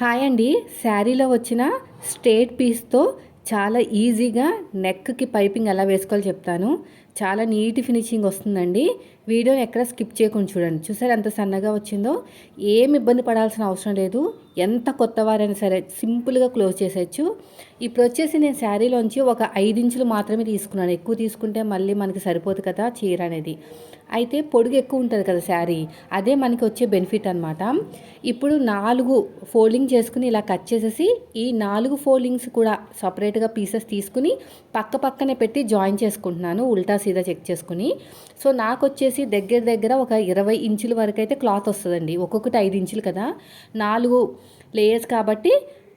Hi అండి. శారీలో వచ్చిన స్ట్రేట్ పీస్తో చాలా ఈజీగా నెక్కి పైపింగ్ ఎలా వేసుకోవాలో చెప్తాను. చాలా నీట్ ఫినిషింగ్ వస్తుందండి. వీడియోని ఎక్కడ స్కిప్ చేయకుండా చూడండి. చూసారు ఎంత సన్నగా వచ్చిందో? ఏమి ఇబ్బంది పడాల్సిన అవసరం లేదు. ఎంత కొత్త వారైనా సరే సింపుల్గా క్లోజ్ చేసేయచ్చు. ఇప్పుడు వచ్చేసి నేను శారీలోంచి ఒక ఐదు ఇంచులు మాత్రమే తీసుకున్నాను. ఎక్కువ తీసుకుంటే మళ్ళీ మనకి సరిపోదు కదా చీర అనేది. అయితే పొడుగు ఎక్కువ ఉంటుంది కదా శారీ. అదే మనకి వచ్చే బెనిఫిట్ అనమాట ఇప్పుడు నాలుగు ఫోల్డింగ్ చేసుకుని ఇలా కట్ చేసేసి ఈ నాలుగు ఫోల్డింగ్స్ కూడా సపరేట్గా పీసెస్ తీసుకుని పక్క పక్కనే పెట్టి జాయిన్ చేసుకుంటున్నాను. ఉల్టా సీదా చెక్ చేసుకుని. సో నాకు వచ్చేసి దగ్గర దగ్గర ఒక ఇరవై ఇంచుల వరకు అయితే క్లాత్ వస్తుందండి. ఒక్కొక్కటి ఐదు ఇంచులు కదా. నాలుగు లేయర్స్ కాబట్టి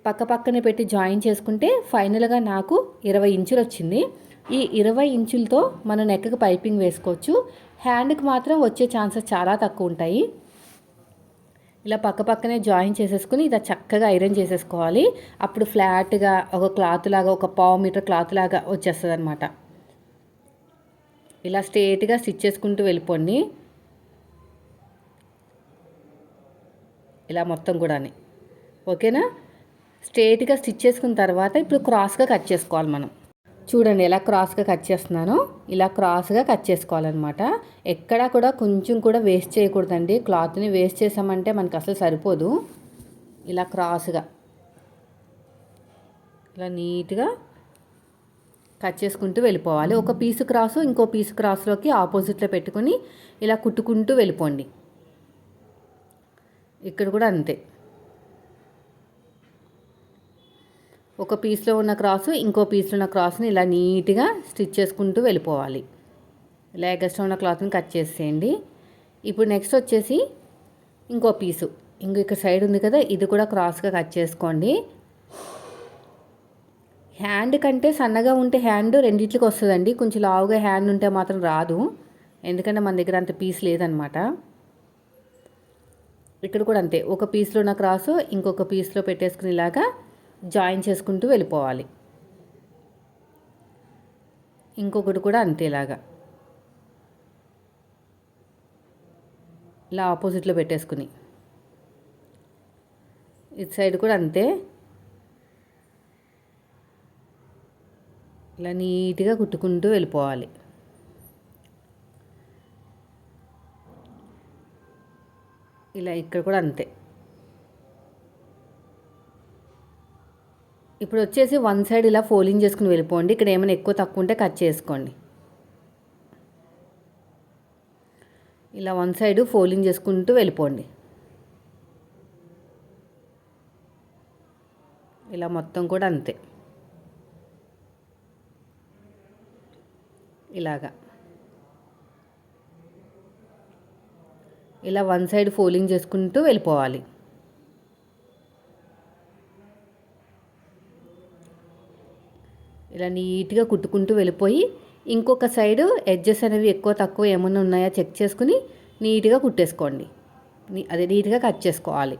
పక్క పక్కనే పెట్టి జాయిన్ చేసుకుంటే ఫైనల్గా నాకు ఇరవై ఇంచులు వచ్చింది. ఈ ఇరవై ఇంచులతో మన నెక్కకు పైపింగ్ వేసుకోవచ్చు. హ్యాండ్కి మాత్రం వచ్చే ఛాన్సెస్ చాలా తక్కువ ఉంటాయి. ఇలా పక్క పక్కనే జాయిన్ చేసేసుకుని ఇలా చక్కగా ఐరన్ చేసేసుకోవాలి. అప్పుడు ఫ్లాట్గా ఒక క్లాత్ లాగా ఒక పావు మీటర్ క్లాత్ లాగా వచ్చేస్తుంది అనమాట ఇలా స్ట్రేట్గా స్టిచ్ చేసుకుంటూ వెళ్ళిపోండి. ఇలా మొత్తం కూడా ఓకేనా? స్ట్రేట్గా స్టిచ్ చేసుకున్న తర్వాత ఇప్పుడు క్రాస్గా కట్ చేసుకోవాలి మనం. చూడండి ఎలా క్రాస్గా కట్ చేస్తున్నానో ఇలా క్రాస్గా కట్ చేసుకోవాలన్నమాట. ఎక్కడా కూడా కొంచెం కూడా వేస్ట్ చేయకూడదండి. క్లాత్ని వేస్ట్ చేసామంటే మనకు అసలు సరిపోదు. ఇలా క్రాస్గా. ఇలా నీట్గా కట్ చేసుకుంటూ వెళ్ళిపోవాలి. ఒక పీసు క్రాసు ఇంకో పీసు క్రాస్లోకి ఆపోజిట్లో పెట్టుకొని ఇలా కుట్టుకుంటూ వెళ్ళిపోండి. ఇక్కడ కూడా అంతే. ఒక పీస్లో ఉన్న క్రాసు ఇంకో పీస్లో ఉన్న క్రాస్ని ఇలా నీట్గా స్టిచ్ చేసుకుంటూ వెళ్ళిపోవాలి. ఇలా ఎగస్ట్రా ఉన్న క్లాత్ని కట్ చేసేయండి. ఇప్పుడు నెక్స్ట్ వచ్చేసి ఇంకో పీసు ఇంకో ఇక్కడ సైడ్ ఉంది కదా ఇది కూడా క్రాస్గా కట్ చేసుకోండి. హ్యాండ్ కంటే సన్నగా ఉంటే హ్యాండ్ రెండింటికి వస్తుందండి. కొంచెం లావుగా హ్యాండ్ ఉంటే మాత్రం రాదు. ఎందుకంటే మన దగ్గర అంత పీస్ లేదనమాట. ఇక్కడ కూడా అంతే. ఒక పీస్లో ఉన్న క్రాసు ఇంకొక పీస్లో పెట్టేసుకునేలాగా జాయిన్ చేసుకుంటూ వెళ్ళిపోవాలి. ఇంకొకటి కూడా అంతేలాగా ఇలా ఆపోజిట్లో పెట్టేసుకుని. ఇటు సైడ్ కూడా అంతే. ఇలా నీట్గా కుట్టుకుంటూ వెళ్ళిపోవాలి. ఇలా ఇక్కడ కూడా అంతే. ఇప్పుడు వచ్చేసి వన్ సైడ్ ఇలా ఫోలింగ్ చేసుకుని వెళ్ళిపోండి. ఇక్కడ ఏమైనా ఎక్కువ తక్కువ ఉంటే కట్ చేసుకోండి. ఇలా వన్ సైడ్ ఫోలింగ్ చేసుకుంటూ వెళ్ళిపోండి. ఇలా మొత్తం కూడా అంతే. ఇలాగా. ఇలా వన్ సైడ్ ఫోల్డింగ్ చేసుకుంటూ వెళ్ళిపోవాలి. ఇలా నీట్గా కుట్టుకుంటూ వెళ్ళిపోయి ఇంకొక సైడ్ ఎడ్జెస్ అనేవి ఎక్కువ తక్కువ ఏమైనా ఉన్నాయా చెక్ చేసుకుని నీట్గా కుట్టేసుకోండి. అదే నీట్గా కట్ చేసుకోవాలి.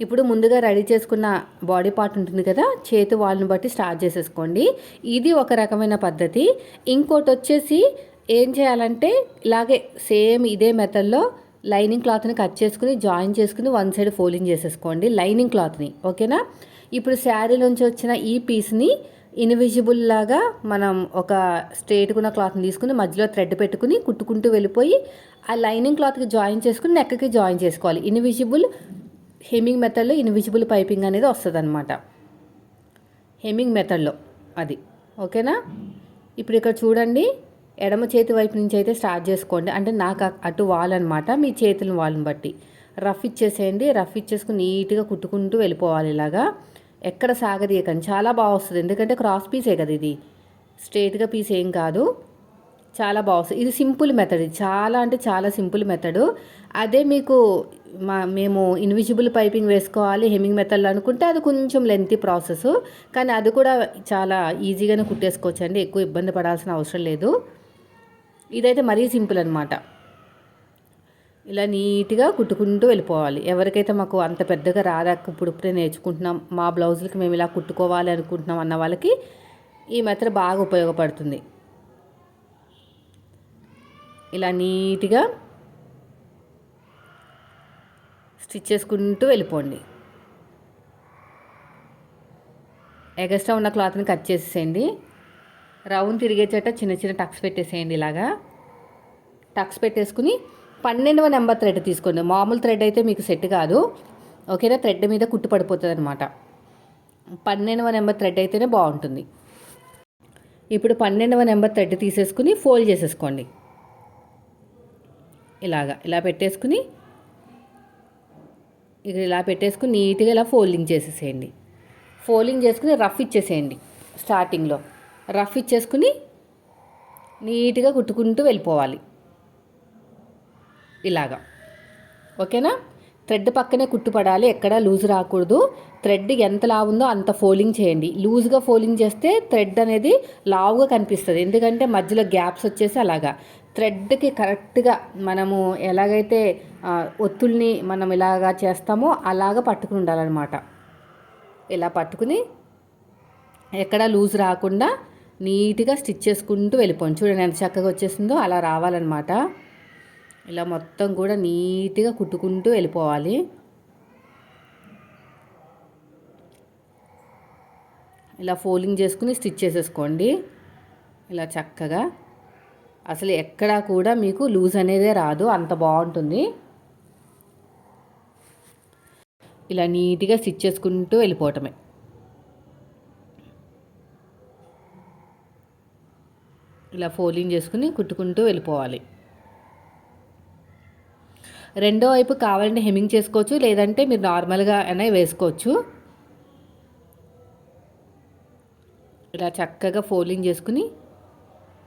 ఇప్పుడు ముందుగా రెడీ చేసుకున్న బాడీ పార్ట్ ఉంటుంది కదా చేతి వాళ్ళని బట్టి స్టార్ట్ చేసేసుకోండి. ఇది ఒక రకమైన పద్ధతి. ఇంకోటి వచ్చేసి ఏం చేయాలంటే ఇలాగే సేమ్ ఇదే మెథడ్లో లైనింగ్ క్లాత్ని కట్ చేసుకుని జాయిన్ చేసుకుని వన్ సైడ్ ఫోల్డింగ్ చేసేసుకోండి లైనింగ్ క్లాత్ని ఓకేనా? ఇప్పుడు శారీ నుంచి వచ్చిన ఈ పీస్ని ఇన్విజిబుల్ లాగా మనం ఒక స్ట్రేట్గా ఉన్న క్లాత్ని తీసుకుని మధ్యలో థ్రెడ్ పెట్టుకుని కుట్టుకుంటూ వెళ్ళిపోయి ఆ లైనింగ్ క్లాత్కి జాయిన్ చేసుకుని నెక్కకి జాయిన్ చేసుకోవాలి. ఇన్విజిబుల్ హెమింగ్ మెథడ్లో ఇన్విజిబుల్ పైపింగ్ అనేది వస్తుంది అనమాట హెమింగ్ మెథడ్లో అది. ఓకేనా? ఇప్పుడు ఇక్కడ చూడండి ఎడమ చేతి వైపు నుంచి అయితే స్టార్ట్ చేసుకోండి. అంటే నాకు అటు వాలన్నమాట మీ చేతుల వాళ్ళని బట్టి. రఫ్ ఇచ్చేసేయండి రఫ్ ఇచ్చేసుకుని నీట్గా కుట్టుకుంటూ వెళ్ళిపోవాలి ఇలాగా. ఎక్కడ సాగదీయకండి. చాలా బాగా వస్తుంది. ఎందుకంటే క్రాస్ పీసే కదా ఇది. స్ట్రేట్గా పీస్ ఏం కాదు. చాలా బాగుంది ఇది సింపుల్ మెథడ్. ఇది చాలా అంటే చాలా సింపుల్ మెథడు. అదే మీకు మా మేము ఇన్విజిబుల్ పైపింగ్ వేసుకోవాలి హెమ్మింగ్ మెథడ్లో అనుకుంటే అది కొంచెం లెంతీ ప్రాసెస్ కానీ అది కూడా చాలా ఈజీగానే కుట్టేసుకోవచ్చు అండి ఎక్కువ ఇబ్బంది పడాల్సిన అవసరం లేదు. ఇదైతే మరీ సింపుల్ అనమాట ఇలా నీట్గా కుట్టుకుంటూ వెళ్ళిపోవాలి. ఎవరికైతే మాకు అంత పెద్దగా రాదాక ఇప్పుడు ఇప్పుడే నేర్చుకుంటున్నాం మా బ్లౌజులకి మేము ఇలా కుట్టుకోవాలి అనుకుంటున్నాం అన్న వాళ్ళకి ఈ మెథడ్ బాగా ఉపయోగపడుతుంది. ఇలా నీట్గా స్టిచ్ చేసుకుంటూ వెళ్ళిపోండి. ఎగస్ట్రా ఉన్న క్లాత్ని కట్ చేసేసేయండి. రౌండ్ తిరిగే చోట చిన్న చిన్న టక్స్ పెట్టేసేయండి ఇలాగా. టక్స్ పెట్టేసుకుని పన్నెండవ నెంబర్ థ్రెడ్ తీసుకోండి. మామూలు థ్రెడ్ అయితే మీకు సెట్ కాదు. ఓకేనా? థ్రెడ్ మీద కుట్టు పడిపోతుంది అనమాట పన్నెండవ నెంబర్ థ్రెడ్ అయితేనే బాగుంటుంది. ఇప్పుడు పన్నెండవ నెంబర్ థ్రెడ్ తీసేసుకుని ఫోల్డ్ చేసేసుకోండి. ఇలాగా ఇలా పెట్టేసుకుని ఇక్కడ ఇలా పెట్టేసుకుని నీట్గా ఇలా ఫోల్డింగ్ చేసేసేయండి. ఫోల్డింగ్ చేసుకుని రఫ్ ఇచ్చేసేయండి స్టార్టింగ్లో. రఫ్ ఇచ్చేసుకుని నీట్గా కుట్టుకుంటూ వెళ్ళిపోవాలి. ఇలాగా. ఓకేనా? థ్రెడ్ పక్కనే కుట్టుపడాలి ఎక్కడ లూజ్ రాకూడదు. థ్రెడ్ ఎంత లావు ఉందో అంత ఫోల్డింగ్ చేయండి. లూజ్గా ఫోల్డింగ్ చేస్తే థ్రెడ్ అనేది లావుగా కనిపిస్తుంది. ఎందుకంటే మధ్యలో గ్యాప్స్ వచ్చేసి అలాగా. థ్రెడ్కి కరెక్ట్గా మనము ఎలాగైతే ఒత్తుల్ని మనం ఇలాగా చేస్తామో అలాగా పట్టుకుని ఉండాలన్నమాట. ఇలా పట్టుకుని ఎక్కడ లూజ్ రాకుండా నీట్గా స్టిచ్ చేసుకుంటూ వెళ్ళిపోండి. చూడండి ఎంత చక్కగా వచ్చేసిందో అలా రావాలన్నమాట. ఇలా మొత్తం కూడా నీట్గా కుట్టుకుంటూ వెళ్ళిపోవాలి. ఇలా ఫోల్డింగ్ చేసుకుని స్టిచ్ చేసేసుకోండి. ఇలా చక్కగా. అసలు ఎక్కడా కూడా మీకు లూజ్ అనేదే రాదు. అంత బాగుంటుంది. ఇలా నీట్గా స్టిచ్ చేసుకుంటూ వెళ్ళిపోవటమే. ఇలా ఫోల్డింగ్ చేసుకుని కుట్టుకుంటూ వెళ్ళిపోవాలి. రెండో వైపు కావాలంటే హెమ్మింగ్ చేసుకోవచ్చు. లేదంటే మీరు నార్మల్గా అయినా వేసుకోవచ్చు. ఇలా చక్కగా ఫోల్డింగ్ చేసుకుని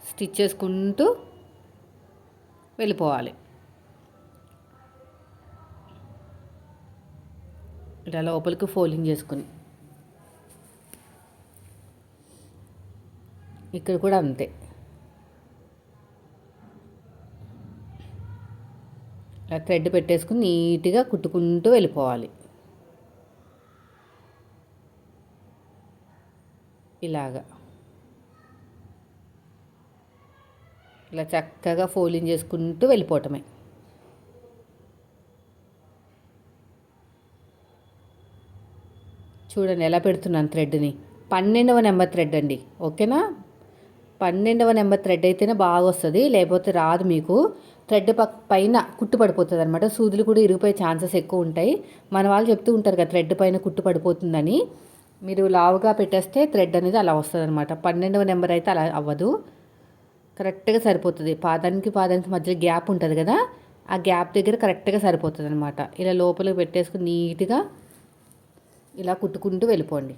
స్టిచ్ చేసుకుంటూ వెళ్ళిపోవాలి. ఇలా లోపలికి ఫోల్డింగ్ చేసుకుని. ఇక్కడ కూడా అంతే. థ్రెడ్ పెట్టేసుకుని నీట్గా కుట్టుకుంటూ వెళ్ళిపోవాలి. ఇలాగా. ఇలా చక్కగా ఫోల్డింగ్ చేసుకుంటూ వెళ్ళిపోవటమే. చూడండి ఎలా పెడుతున్నాను థ్రెడ్ని. పన్నెండవ నెంబర్ థ్రెడ్ అండి. ఓకేనా? పన్నెండవ నెంబర్ థ్రెడ్ అయితేనే బాగా వస్తుంది. లేకపోతే రాదు మీకు. థ్రెడ్ పక్ పైన కుట్టు పడిపోతుంది అనమాట సూదులు కూడా ఇరిగిపోయే ఛాన్సెస్ ఎక్కువ ఉంటాయి. మన వాళ్ళు చెప్తూ ఉంటారు కదా థ్రెడ్ పైన కుట్టు పడిపోతుందని. మీరు లావుగా పెట్టేస్తే థ్రెడ్ అనేది అలా వస్తుంది అనమాట పన్నెండవ నెంబర్ అయితే అలా అవ్వదు. కరెక్ట్గా సరిపోతుంది. పాదానికి పాదానికి మధ్యలో గ్యాప్ ఉంటుంది కదా ఆ గ్యాప్ దగ్గర కరెక్ట్గా సరిపోతుంది అనమాట ఇలా లోపలికి పెట్టేసుకుని నీట్గా ఇలా కుట్టుకుంటూ వెళ్ళిపోండి.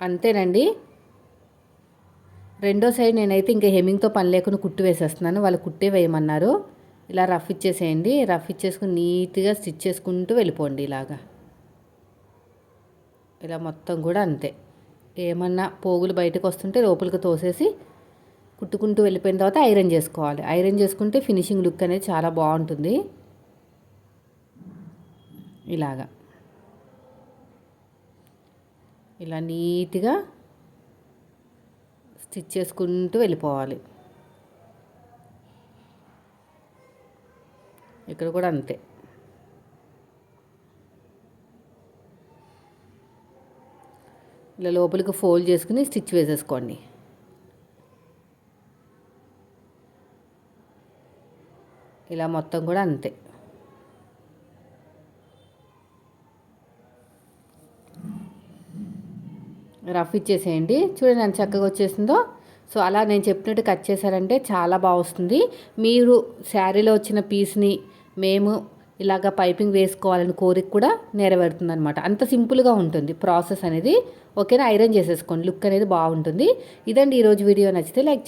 అంతేనండి. రెండో సైడ్ నేనైతే ఇంకా హెమ్మింగ్తో పని లేకుండా కుట్టు వేసేస్తున్నాను. వాళ్ళు కుట్టే వేయమన్నారు. ఇలా రఫ్ ఇచ్చేసేయండి. రఫ్ ఇచ్చేసుకుని నీట్గా స్టిచ్ చేసుకుంటూ వెళ్ళిపోండి ఇలాగా. ఇలా మొత్తం కూడా అంతే. ఏమన్నా పోగులు బయటకు వస్తుంటే లోపలికి తోసేసి కుట్టుకుంటూ వెళ్ళిపోయిన తర్వాత ఐరన్ చేసుకోవాలి. ఐరన్ చేసుకుంటే ఫినిషింగ్ లుక్ అనేది చాలా బాగుంటుంది. ఇలాగా. ఇలా నీట్గా స్టిచ్ చేసుకుంటూ వెళ్ళిపోవాలి. ఇక్కడ కూడా అంతే. ఇలా లోపలికి ఫోల్డ్ చేసుకుని స్టిచ్ వేసేసుకోండి. ఇలా మొత్తం కూడా అంతే. రఫ్ ఇచ్చేసేయండి. చూడండి ఎంత చక్కగా వచ్చేసిందో. సో అలా నేను చెప్పినట్టు కట్ చేశారంటే చాలా బాగా వస్తుంది. మీరు శారీలో వచ్చిన పీస్ని మేము ఇలాగ పైపింగ్ వేసుకోవాలని కోరిక కూడా నెరవేరుతుంది అనమాట అంత సింపుల్గా ఉంటుంది. ప్రాసెస్ అనేది ఓకేనా? ఐరన్ చేసేసుకోండి. లుక్ అనేది బాగుంటుంది. ఇదండి ఈరోజు వీడియో. నచ్చితే లైక్